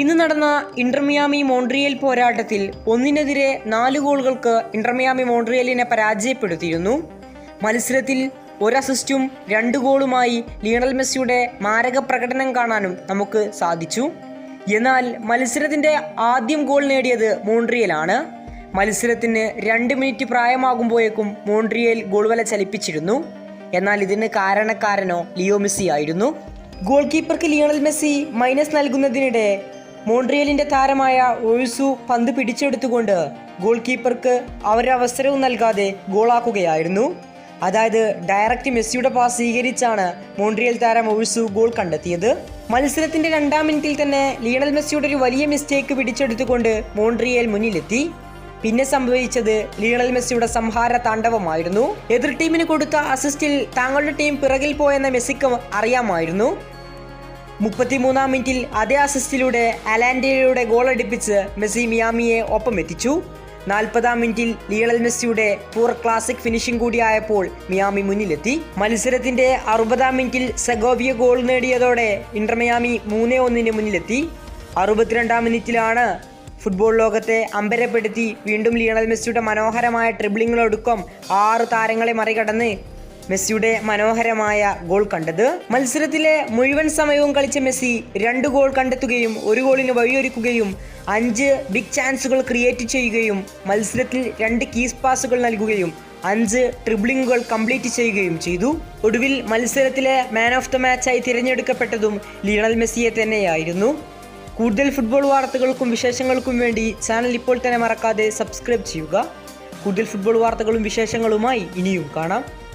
ഇന്ന് നടന്ന Inter Miami Montreal പോരാട്ടത്തിൽ ഒന്നിനെതിരെ നാല് ഗോളുകൾക്ക് ഇന്റർമിയാമി മോൺട്രിയലിനെ പരാജയപ്പെടുത്തിയിരുന്നു. മത്സരത്തിൽ ഒരു അസിസ്റ്റും രണ്ട് ഗോളുമായി ലിയണൽ മെസ്സിയുടെ മാരക പ്രകടനം കാണാനും നമുക്ക് സാധിച്ചു. എന്നാൽ മത്സരത്തിന്റെ ആദ്യം ഗോൾ നേടിയത് മോൺട്രിയലാണ്. മത്സരത്തിന് രണ്ട് മിനിറ്റ് പ്രായമാകുമ്പോഴേക്കും മോൺട്രിയൽ ഗോൾ വല ചലിപ്പിച്ചിരുന്നു. എന്നാൽ ഇതിന് കാരണക്കാരനോ ലിയോ മെസ്സി ആയിരുന്നു. ഗോൾ കീപ്പർക്ക് ലിയണൽ മെസ്സി മൈനസ് നൽകുന്നതിനിടെ മോൺട്രിയലിന്റെ താരമായ ഒഴുസു പന്ത് പിടിച്ചെടുത്തുകൊണ്ട് ഗോൾ കീപ്പർക്ക് അവരവസരവും നൽകാതെ ഗോളാക്കുകയായിരുന്നു. അതായത് ഡയറക്റ്റ് മെസ്സിയുടെ പാസ് സ്വീകരിച്ചാണ് മോൺട്രിയൽ താരം ഒഴുസു ഗോൾ കണ്ടെത്തിയത്. മത്സരത്തിന്റെ രണ്ടാം മിനിറ്റിൽ തന്നെ ലിയണൽ മെസ്സിയുടെ ഒരു വലിയ മിസ്റ്റേക്ക് പിടിച്ചെടുത്തുകൊണ്ട് മോൺട്രിയൽ മുന്നിലെത്തി. പിന്നെ സംഭവിച്ചത് ലിയണൽ മെസ്സിയുടെ സംഹാര താണ്ഡവമായിരുന്നു. എതിർ ടീമിന് കൊടുത്ത അസിസ്റ്റിൽ താങ്കളുടെ ടീം പിറകിൽ പോയെന്ന മെസ്സിക്ക് അറിയാമായിരുന്നു. മുപ്പത്തിമൂന്നാം മിനിറ്റിൽ അതേ അസിസ്റ്റിലൂടെ അലാൻഡിയയുടെ ഗോളടിപ്പിച്ച് മെസ്സി മിയാമിയെ ഒപ്പം എത്തിച്ചു നാൽപ്പതാം മിനിറ്റിൽ ലിയണൽ മെസ്സിയുടെ പൂർ ക്ലാസിക് ഫിനിഷിംഗ് കൂടിയായപ്പോൾ മിയാമി മുന്നിലെത്തി. മത്സരത്തിന്റെ അറുപതാം മിനിറ്റിൽ സെഗോവിയ ഗോൾ നേടിയതോടെ ഇന്റർ മിയാമി മൂന്നേ ഒന്നിന് മുന്നിലെത്തി. അറുപത്തിരണ്ടാം മിനിറ്റിലാണ് ഫുട്ബോൾ ലോകത്തെ അമ്പരപ്പെടുത്തി വീണ്ടും ലിയണൽ മെസ്സിയുടെ മനോഹരമായ ട്രിബിളിങ്ങളൊടുക്കം ആറ് താരങ്ങളെ മറികടന്ന് മെസ്സിയുടെ മനോഹരമായ ഗോൾ കണ്ടത്. മത്സരത്തിലെ മുഴുവൻ സമയവും കളിച്ച മെസ്സി രണ്ട് ഗോൾ കണ്ടെത്തുകയും ഒരു ഗോളിന് വഴിയൊരുക്കുകയും അഞ്ച് ബിഗ് ചാൻസുകൾ ക്രിയേറ്റ് ചെയ്യുകയും മത്സരത്തിൽ രണ്ട് കീസ് പാസുകൾ നൽകുകയും അഞ്ച് ട്രിബ്ലിങ്ങുകൾ കംപ്ലീറ്റ് ചെയ്യുകയും ചെയ്തു. ഒടുവിൽ മത്സരത്തിലെ മാൻ ഓഫ് ദ മാച്ചായി തിരഞ്ഞെടുക്കപ്പെട്ടതും ലിയണൽ മെസ്സിയെ തന്നെയായിരുന്നു. കൂടുതൽ ഫുട്ബോൾ വാർത്തകൾക്കും വിശേഷങ്ങൾക്കും വേണ്ടി ചാനൽ ഇപ്പോൾ തന്നെ മറക്കാതെ സബ്സ്ക്രൈബ് ചെയ്യുക. കൂടുതൽ ഫുട്ബോൾ വാർത്തകളും വിശേഷങ്ങളുമായി ഇനിയും കാണാം.